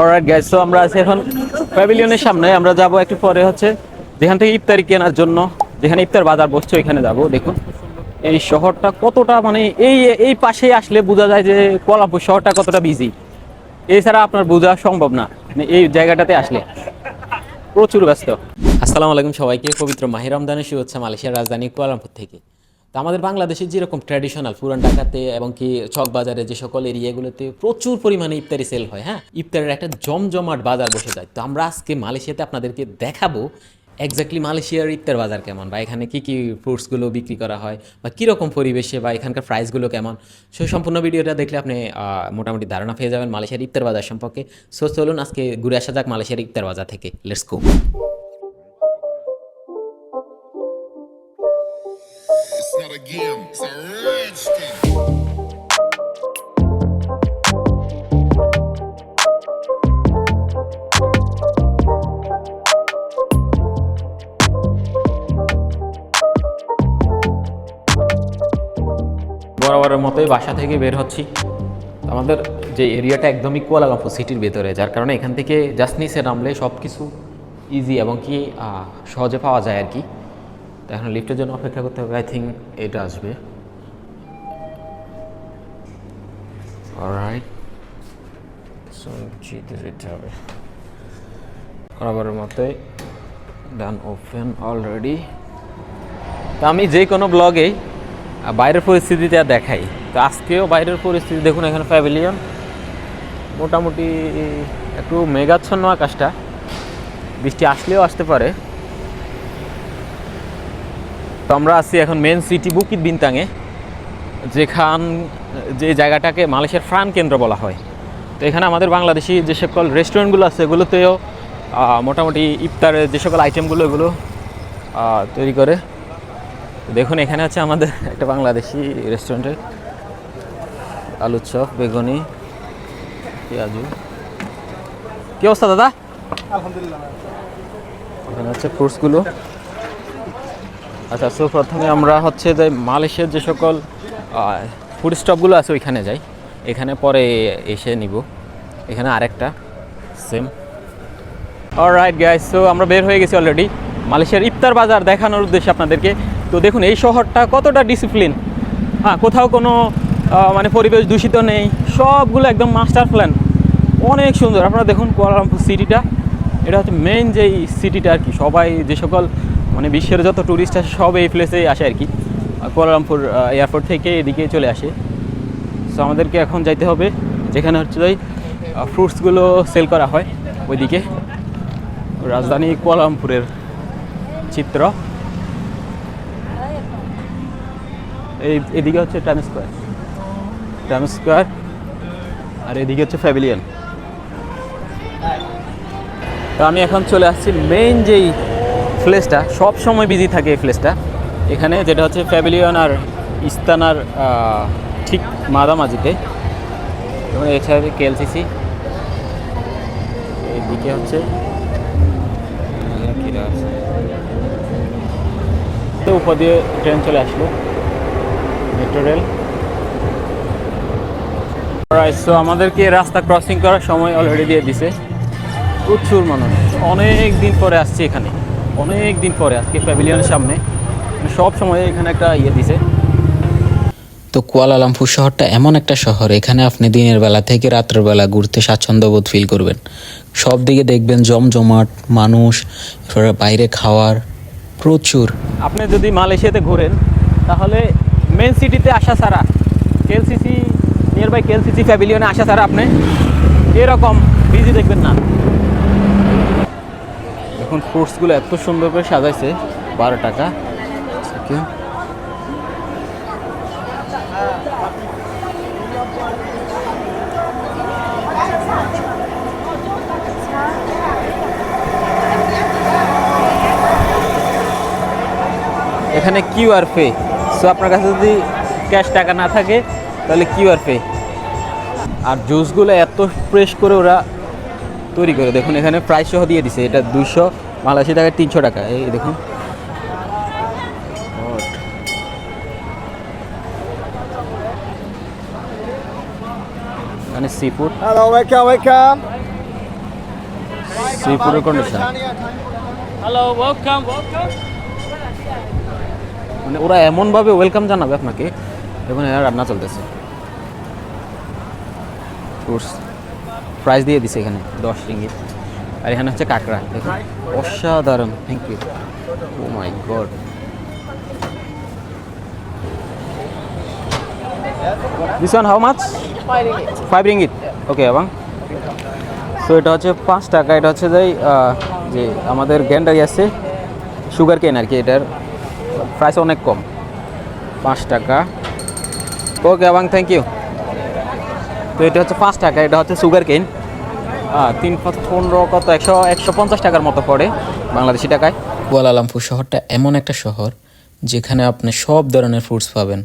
Alright guys তো আমরা আছি এখন প্যাভিলিয়নের সামনে। আমরা যাব একটু পরে হচ্ছে যেখান থেকে ইফতারি কেনার জন্য। যেখানে ইফতার বাজার বসছে, ওইখানে যাব, দেখুন। এই শহরটা কতটা মানে এই এই পাশে আসলে বোঝা যায় যে কোয়ালামপুর শহরটা কতটা বিজি এছাড়া আপনার বোঝা সম্ভব না। মানে এই জায়গাটাতে আসলে। প্রচুর ব্যস্ত। আসসালামু আলাইকুম সবাইকে। পবিত্র মাহির রমজানের শুভেচ্ছা মালয়েশিয়ার রাজধানী কুয়ালালামপুর থেকে। আমাদের বাংলাদেশের যেরকম ট্র্যাডিশনাল পুরান ঢাকাতে এবং কি চক বাজারে যে সকল এরিয়াগুলোতে প্রচুর পরিমাণে ইফতারি সেল হয় হ্যাঁ? ইফতারের একটা জমজমাট বাজার বসে যায়। তো আমরা আজকে মালয়েশিয়াতে আপনাদেরকে দেখাবো এক্স্যাক্টলি মালয়েশিয়ার ইফতার বাজার কেমন বা এখানে কি কি ফ্রুটসগুলো বিক্রি করা হয় বা কীরকম পরিবেশে বা এখানকার প্রাইসগুলো কেমন। সেই সম্পূর্ণ ভিডিওটা দেখলে আপনি মোটামুটি ধারণা পেয়ে যাবেন মালয়েশিয়ার ইফতার বাজার সম্পর্কে। সো চলুন আজকে ঘুরে আসা যাক মালয়েশিয়ার ইফতার বাজার থেকে। Let's go Game, it's a. বরাবরের মতোই বাসা থেকে বের হচ্ছি আমাদের যে এরিয়াটা একদমই কুয়ালালামপুর সিটির ভেতরে যার কারণে এখান থেকে জাস্ট নামলে সব কিছু ইজি এবং কি সহজে পাওয়া যায় আর কি তো এখন লিফটের জন্য অপেক্ষা করতে হবে। আই থিঙ্ক এটা আসবে। অলরাইট বরাবরের মতোই। ডান ওপেন অলরেডি তো আমি যে কোনো ব্লগেই বাইরের পরিস্থিতিটা দেখাই। তো আজকেও বাইরের পরিস্থিতি, দেখুন এখানে প্যাভিলিয়ন মোটামুটি একটু মেঘাচ্ছন্ন আকাশটা। বৃষ্টি আসলেও আসতে পারে। তো আমরা আছি এখন মেন সিটি বুকিত বিনতাঙে যেখান যে জায়গাটাকে মালয়েশিয়ার প্রাণ কেন্দ্র বলা হয়। তো এখানে আমাদের বাংলাদেশি যে সকল রেস্টুরেন্টগুলো আছে এগুলোতেও মোটামুটি ইফতারের যে সকল আইটেমগুলো এগুলো তৈরি করে। দেখুন এখানে হচ্ছে আমাদের একটা বাংলাদেশি রেস্টুরেন্টে আলুর চপ বেগুনি পেঁয়াজু। কি অবস্থা দাদা? আলহামদুলিল্লাহ। এখানে হচ্ছে ফ্রুটসগুলো আচ্ছা সো প্রথমে আমরা হচ্ছে যে মালয়েশিয়ার যে সকল ফুড স্টপগুলো আছে ওইখানে যাই। এখানে পরে এসে নিব। এখানে আরেকটা সেম অলরাইট গাইস সো আমরা বের হয়ে গেছি অলরেডি মালয়েশিয়ার ইফতার বাজার দেখানোর উদ্দেশ্যে আপনাদেরকে। তো দেখুন, এই শহরটা কতটা ডিসিপ্লিন হ্যাঁ কোথাও কোনো মানে পরিবেশ দূষিত নেই। সবগুলো একদম মাস্টার প্ল্যান অনেক সুন্দর। আপনারা দেখুন কুয়ালালামপুর সিটিটা এটা হচ্ছে মেন যেই সিটিটা আর কি। সবাই যে সকল মানে বিশ্বের যত ট্যুরিস্ট আসে সব এই প্লেসেই আসে আর কি। কুয়ালালামপুর এয়ারপোর্ট থেকে এদিকে চলে আসে। সো আমাদেরকে এখন যাইতে হবে, যেখানে হচ্ছে ওই ফ্রুটসগুলো সেল করা হয় ওইদিকে। রাজধানী কুয়ালালামপুরের চিত্র। এই, এদিকে হচ্ছে টাইম স্কোয়ার টাইম স্কোয়ার আর এদিকে হচ্ছে প্যাভিলিয়ন তো আমি এখন চলে আসছি মেইন যেই প্লেসটা সব সময় বিজি থাকে এই প্লেসটা এখানে যেটা হচ্ছে প্যাভিলিয়ন আর ইস্তানার ঠিক মাঝামাঝিতে। এবং এছাড়া কেএলসিসি এদিকে হচ্ছে তো উপর দিয়ে ট্রেন চলে আসলো মেট্রো রেল সো আমাদেরকে রাস্তা ক্রসিং করার সময় অলরেডি দিয়ে দিছে। প্রচুর মানুষ। অনেক দিন পরে আসছি এখানে। অনেক দিন পরে আজকে প্যাভিলিয়নের সামনে। সব সময় এখানে একটা ইয়ে দিছে। তো কুয়ালালামপুর শহরটা এমন একটা শহর এখানে আপনি দিনের বেলা থেকে রাত্রের বেলা ঘুরতে স্বাচ্ছন্দ্যবোধ ফিল করবেন। সব দিকে দেখবেন জমজমাট মানুষ এরপরে বাইরে খাওয়ার প্রচুর। আপনি যদি মালয়েশিয়াতে ঘোরেন তাহলে মেন সিটিতে আসা ছাড়া কেএলসিসি নিয়ার বাই কেএলসিসি প্যাভিলিয়নে আসা ছাড়া আপনি এরকম বিজি দেখবেন না। এখন ফ্রুটসগুলো এত সুন্দর করে সাজাইছে, বারো টাকা. এখানে কিউআর পে। সো আপনার কাছে যদি ক্যাশ টাকা না থাকে, তাহলে কিউআর পে। আর জুসগুলো এত ফ্রেশ করে ওরা তৈরি করে। দেখুন এখানে প্রাইস সহ দিয়ে দিছে। এটা দুশো মালয়েশি টাকা তিনশো টাকা। এই দেখুন। এখানে sea food Hello, welcome, welcome. শ্রীপুরের কন্ডিশন. মানে ওরা এমনভাবে ওয়েলকাম জানাবে আপনাকে। এখন এরা রান্না চলতেছে। প্রাইস দিয়ে দিছে এখানে দশ রিঙ্গিত আর এখানে হচ্ছে কাঁকড়া দেখুন। অসাধারণ thank you oh my god this one how much five ringgit okay এবং সো এটা হচ্ছে পাঁচ টাকা এটা হচ্ছে যে যে আমাদের গ্যান্ডারি আছে সুগার কেন আর কি এটার প্রাইস অনেক কম। পাঁচ টাকা। ওকে এবং থ্যাংক ইউ তো এটা হচ্ছে পাঁচ টাকা এটা হচ্ছে সুগার কেন তিন পনেরো কত একশো একশো পঞ্চাশ টাকার মতো পড়ে বাংলাদেশি টাকায়। কুয়ালালামপুর শহরটা এমন একটা শহর যেখানে আপনি সব ধরনের ফুডস পাবেন।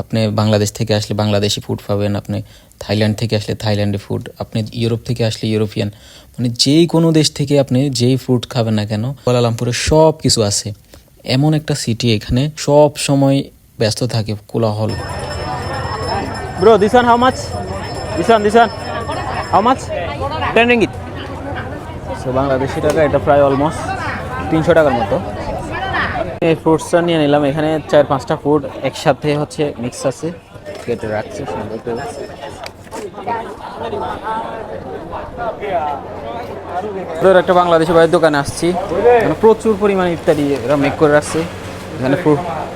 আপনি বাংলাদেশ থেকে আসলে বাংলাদেশি ফুড পাবেন আপনি থাইল্যান্ড থেকে আসলে থাইল্যান্ডের ফুড আপনি ইউরোপ থেকে আসলে ইউরোপিয়ান। মানে যেই কোনো দেশ থেকে আপনি যেই ফুড খাবেন না কেন কুয়ালালামপুরে সব কিছু আছে। এমন একটা সিটি এখানে সব সময় ব্যস্ত থাকে কোলাহল। Bro this one how much this one this one how much ten ringgit so Bangladeshi টাকা, এটা প্রায় অলমোস্ট তিনশো টাকার মতো। এই ফ্রুটসটা নিয়ে নিলাম, এখানে চার পাঁচটা ফুড একসাথে হচ্ছে মিক্স আছে। কেটে রাখছে, সুন্দর করে। একটা বাংলাদেশি ভাইয়ের দোকানে আসছি। প্রচুর পরিমাণে ইত্যাদি এরা মেক করে রাখছে। এখানে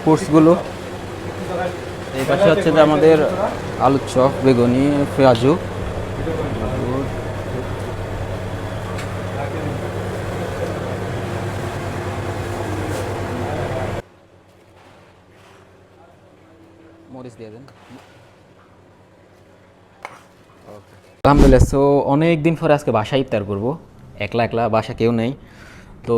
ফ্রুটসগুলো এই পাশে হচ্ছে যে আমাদের আলুর চপ বেগুনি পেঁয়াজু আলহামদুলিল্লাহ সো অনেক দিন পরে আজকে বাসায় ইফতার করব। একলা একলা বাসা কেউ নেই। তো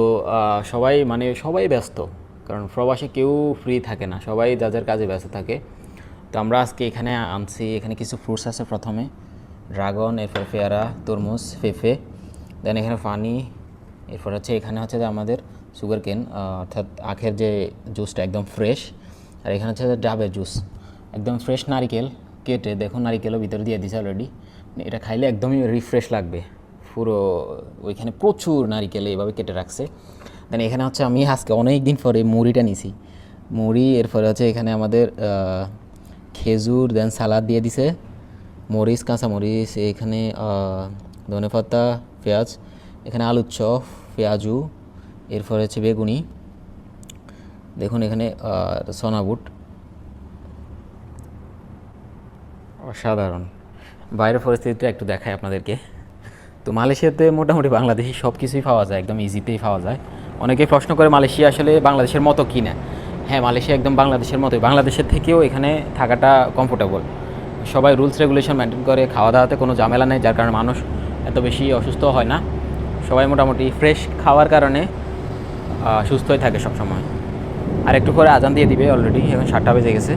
সবাই মানে সবাই ব্যস্ত। কারণ প্রবাসে কেউ ফ্রি থাকে না। সবাই যার কাজে ব্যস্ত থাকে। তো আমরা আজকে এখানে আনছি, এখানে কিছু ফ্রুটস আছে প্রথমে। ড্রাগন এরপরে পেয়ারা, তরমুজ, পেঁপে দেন এখানে পানি, এরপর হচ্ছে এখানে হচ্ছে যে আমাদের সুগার কেন অর্থাৎ আখের যে জুসটা একদম ফ্রেশ আর এখানে হচ্ছে ডাবের জুস একদম ফ্রেশ নারিকেল কেটে, দেখুন নারিকেলও ভিতরে দিয়ে দিছে অলরেডি এটা খাইলে একদমই রিফ্রেশ লাগবে। পুরো ওইখানে প্রচুর নারিকেল এইভাবে কেটে রাখছে। দেন এখানে হচ্ছে আমি আজকে অনেক দিন পরে মুড়িটা নিছি। মুড়ি, এরপরে হচ্ছে এখানে আমাদের খেজুর দেন সালাদ দিয়ে দিছে। মরিচ, কাঁচা মরিচ, এখানে ধনে পাতা, পেঁয়াজ, এখানে আলুর চপ, পেঁয়াজু, এরপর হচ্ছে বেগুনি। দেখুন এখানে সোনাবুট অসাধারণ। বাইরের পরিস্থিতিটা একটু দেখায় আপনাদেরকে। তো মালয়েশিয়াতে মোটামুটি বাংলাদেশি সব কিছুই পাওয়া যায়, একদম ইজিতেই পাওয়া যায়। অনেকেই প্রশ্ন করে মালয়েশিয়া আসলে বাংলাদেশের মতো কি না হ্যাঁ মালয়েশিয়া একদম বাংলাদেশের মতোই। বাংলাদেশের থেকেও এখানে থাকাটা কমফোর্টেবল সবাই রুলস রেগুলেশন মেনটেন করে খাওয়া দাওয়াতে কোনো ঝামেলা নেই, যার কারণে মানুষ এত বেশি অসুস্থ হয় না। সবাই মোটামুটি ফ্রেশ খাওয়ার কারণে সুস্থই থাকে সবসময়। আর একটু পরে আজান দিয়ে দিবে অলরেডি এখন সাতটা বেজে গেছে।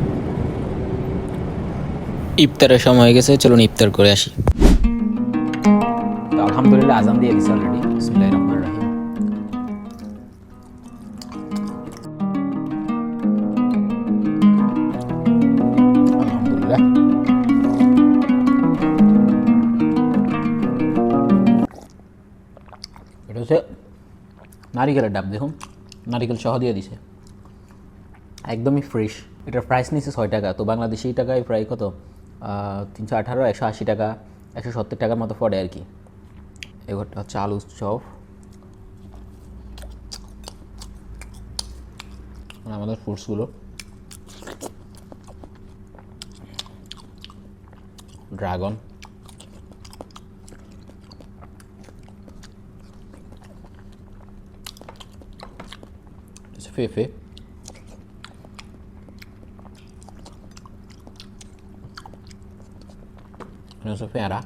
ইফতারের সময় হয়ে গেছে, চলুন ইফতার করে আসি। আলহামদুলিল্লাহ আজান দিয়ে দিছে অলরেডি বিসমিল্লাহির রহমানির রহিম। নারিকেলের ডাব, দেখুন। নারিকেল সহ দিয়ে দিছে। একদমই ফ্রেশ এটার প্রাইস নিচ্ছে ছয় টাকা। তো বাংলাদেশি টাকায় প্রায় কত? তিনশো আঠারো, একশো আশি টাকা, একশো সত্তর টাকার মতো পড়ে আর কি। এগুলোটা হচ্ছে আলু চপ। আমাদের ফ্রুটসগুলো ড্রাগন এখানে হচ্ছে পেয়ারা।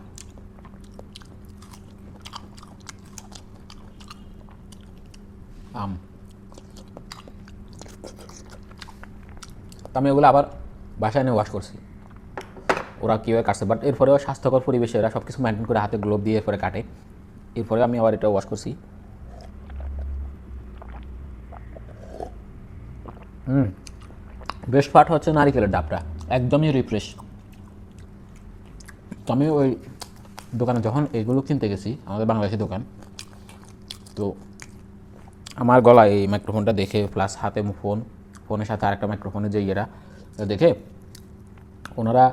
আম। আমি ওগুলো আবার বাসায় নিয়ে ওয়াশ করছি। ওরা কীভাবে কাটছে? বাট এরপরেও স্বাস্থ্যকর পরিবেশে এরা সব কিছু মেনটেন করে হাতে গ্লোভ দিয়ে এরপরে কাটে। এরপরে আমি আবার এটা ওয়াশ করছি। হুম। বেস্ট পার্ট হচ্ছে নারিকেলের ডাবটা। একদমই রিফ্রেশ তো আমি ওই দোকানে যখন এগুলো কিনতে গেছি, আমাদের বাংলাদেশি দোকান, তো আমার গলায় এই মাইক্রোফোনটা দেখে প্লাস হাতে ফোন ফোনের সাথে আরেকটা মাইক্রোফোনের যে ইয়েটা তো দেখে ওনারা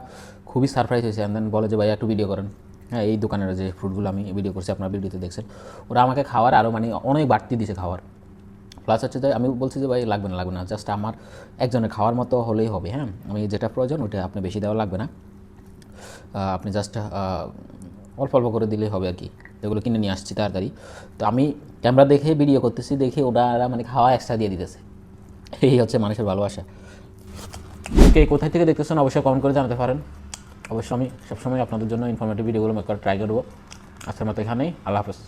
খুবই সারপ্রাইজ হয়েছে। দেন বলে যে ভাই একটু ভিডিও করেন। হ্যাঁ এই দোকানের যে ফ্রুটগুলো আমি ভিডিও করছি, আপনার ভিডিওতে দেখছেন। ওরা আমাকে খাওয়ার আরও মানে অনেক বাড়তি দিছে খাওয়ার। প্লাস হচ্ছে যে আমি বলছি যে ভাই লাগবে না লাগবে না। জাস্ট আমার একজনের খাওয়ার মতো হলেই হবে হ্যাঁ? আমি যেটা প্রয়োজন ওটা আপনি বেশি দেওয়া লাগবে না। আপনি জাস্ট অল্প অল্প করে দিলেই হবে আর কি। এগুলো কিনে নিয়ে আসছি তাড়াতাড়ি। তো আমি ক্যামেরা দেখে ভিডিও করতেছি, দেখে ওনারা মানে খাওয়া এক্সট্রা দিয়ে দিতেছে। এই হচ্ছে মানুষের ভালোবাসা। কে কোথায় থেকে দেখতেছেন অবশ্যই কমেন্ট করে জানাতে পারেন। অবশ্যই আমি সবসময় আপনাদের জন্য ইনফরমেটিভ ভিডিওগুলো মেক করার ট্রাই করব। আজকের মতো এখানেই, আল্লাহ হাফেজ।